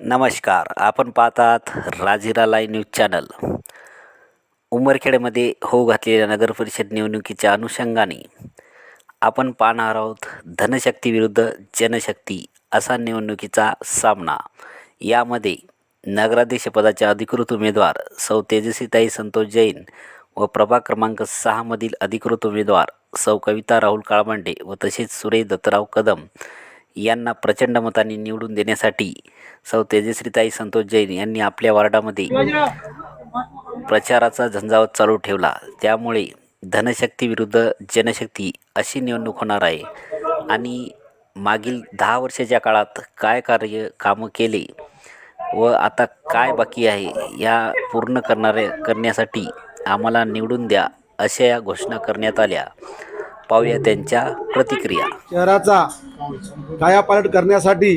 नमस्कार. आपण पाहतात राजिरा लाईव्ह न्यूज चॅनल. उमरखेडमध्ये होऊ घातलेल्या नगरपरिषद निवडणुकीच्या अनुषंगाने आपण पाहणार आहोत धनशक्ती विरुद्ध जनशक्ती असा निवडणुकीचा सामना. यामध्ये नगराध्यक्षपदाचे अधिकृत उमेदवार सौ तेजस्वीताई संतोष जैन व प्रभाग क्रमांक सहामधील अधिकृत उमेदवार सौ कविता राहुल काळमांडे व तसेच सुरेश दत्तराव कदम यांना प्रचंड मताने निवडून देण्यासाठी सौ तेजश्रीताई संतोष जैन यांनी आपल्या वार्डामध्ये प्रचाराचा झंझावत चालू ठेवला. त्यामुळे धनशक्ती विरुद्ध जनशक्ती अशी निवडणूक होणार आहे. आणि मागील दहा वर्षाच्या काळात काय कार्य कामं केले व आता काय बाकी आहे या पूर्ण करणारे करण्यासाठी आम्हाला निवडून द्या अशा या घोषणा करण्यात आल्या. पाहूया त्यांच्या प्रतिक्रिया. शहराचा कायापालट करण्यासाठी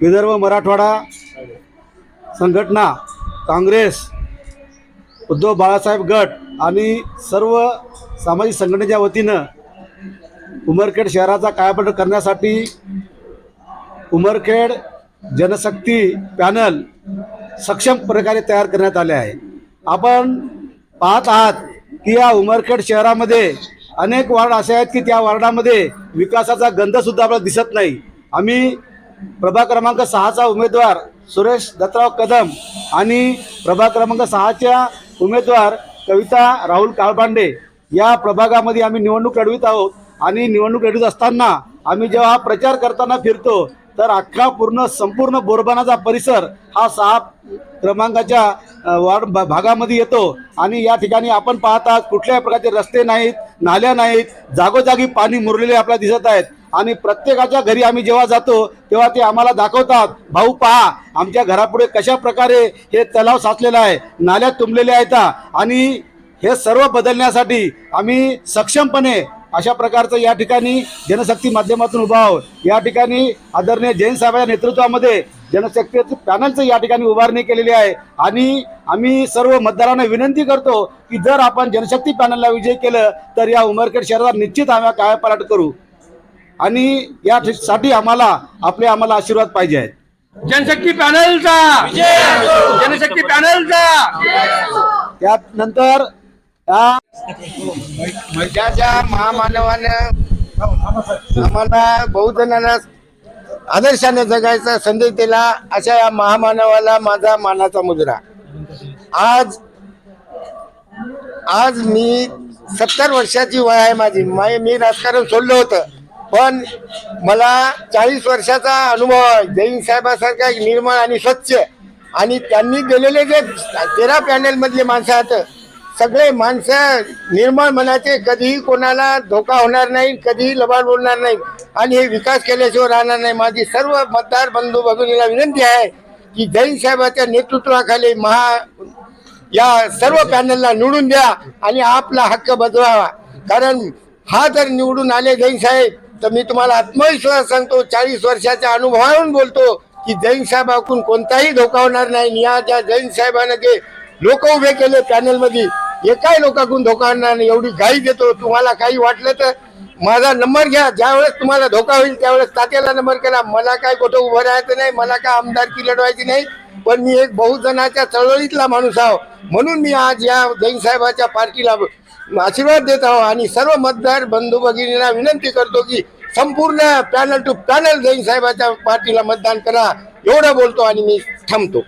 विदर्भ मराठवाडा संघटना काँग्रेस उद्धव बाळासाहेब गट आणि सर्व सामाजिक संघटनेच्या वतीनं उमरखेड शहराचा कायापालट करण्यासाठी उमरखेड जनशक्ती पॅनल सक्षम प्रकारे तयार करण्यात आले आहे. आपण पाहत आहात की या उमरखेड शहरामध्ये अनेक वार्ड असे आहेत की त्या वार्डामध्ये विकासाचा गंधसुद्धा आपल्याला दिसत नाही. आम्ही प्रभाग क्रमांक सहाचा उमेदवार सुरेश दत्तराव कदम आणि प्रभाग क्रमांक सहाच्या उमेदवार कविता राहुल काळबांडे या प्रभागामध्ये आम्ही निवडणूक लढवित आहोत. आणि निवडणूक लढवित असताना आम्ही जेव्हा हा प्रचार करताना फिरतो तर अख्खा पूर्ण संपूर्ण बोरबानाचा परिसर हा सहा क्रमांकाच्या अ, वार्ड भा- भागामध्ये येतो. आणि या ठिकाणी आपण पाहतात कुठल्याही प्रकारचे रस्ते नाहीत नाल्या नाहीत जागोजागी पाणी मुरलेले आपल्याला दिसत आहेत. आणि प्रत्येकाच्या घरी आम्ही जेव्हा जातो तेव्हा ते आम्हाला दाखवतात भाऊ पहा आमच्या घरापुढे कशा प्रकारे हे तलाव साचलेला आहे नाल्या तुंबलेल्या आहेत. आणि हे सर्व बदलण्यासाठी आम्ही सक्षमपणे अशा प्रकारचं या ठिकाणी जनशक्ती माध्यमातून उभा आहोत. या ठिकाणी आदरणीय जैन साहेबांच्या नेतृत्वामध्ये जनशक्तीचं पॅनलचं या ठिकाणी उभारणी केलेली आहे. आणि आम्ही सर्व मतदारांना विनंती करतो की जर आपण जनशक्ती पॅनलला विजय केलं तर या उमरखेड शहरात निश्चित आम्ही कायापालट करू. आणि या साठी आम्हाला आपले आम्हाला आशीर्वाद पाहिजे आहेत. जनशक्ती पॅनलचा! जनशक्ती पॅनलचा! त्यानंतर ज्या महामानवानं आम्हाला बहुजनांना आदर्शाने जगायचा संदेश दिला अशा या महामानवाला माझा मानाचा मुजरा. आज आज मी सत्तर वर्षाची वय आहे माझी. मी राजकारण सोडलं होतं. पण मला चाळीस वर्षाचा अनुभव आहे. जैन साहेबासारखा एक निर्मळ आणि स्वच्छ. आणि त्यांनी गेलेले जे तेरा पॅनेलमधले माणसं आहेत सगळे माणसं निर्मळ मनाचे कधीही कोणाला धोका होणार नाही कधीही लबाड बोलणार नाही. आणि हे विकास केल्याशिवाय राहणार नाही. माझी सर्व मतदार बंधू भगिनीला विनंती आहे की जैन साहेबाच्या नेतृत्वाखाली महा या सर्व पॅनलला निवडून द्या आणि आपला हक्क बजवावा कारण हा जर निवडून आले जैन साहेब तर मी तुम्हाला आत्मविश्वास सांगतो चाळीस वर्षाच्या अनुभवावरून बोलतो की जैन साहेबाकडून कोणताही धोका होणार नाही. या ज्या जैन साहेबांना जे लोक उभे केले पॅनलमध्ये हे एकाही लोकांकडून धोका आणणार नाही. एवढी घाई देतो. तुम्हाला काही वाटलं तर माझा नंबर घ्या. ज्यावेळेस तुम्हाला धोका होईल त्यावेळेस तात्याला नंबर करा. मला काय कुठं उभं राहायचं नाही मला काय आमदारकी लढवायची नाही. पण मी एक बहुजनाच्या चळवळीतला माणूस आहो. म्हणून मी आज या जैन साहेबाच्या पार्टीला आशीर्वाद देत आहो आणि सर्व मतदार बंधू भगिनींना विनंती करतो की संपूर्ण पॅनल टू पॅनल जैन साहेबाच्या पार्टीला मतदान करा. एवढं बोलतो आणि मी थांबतो.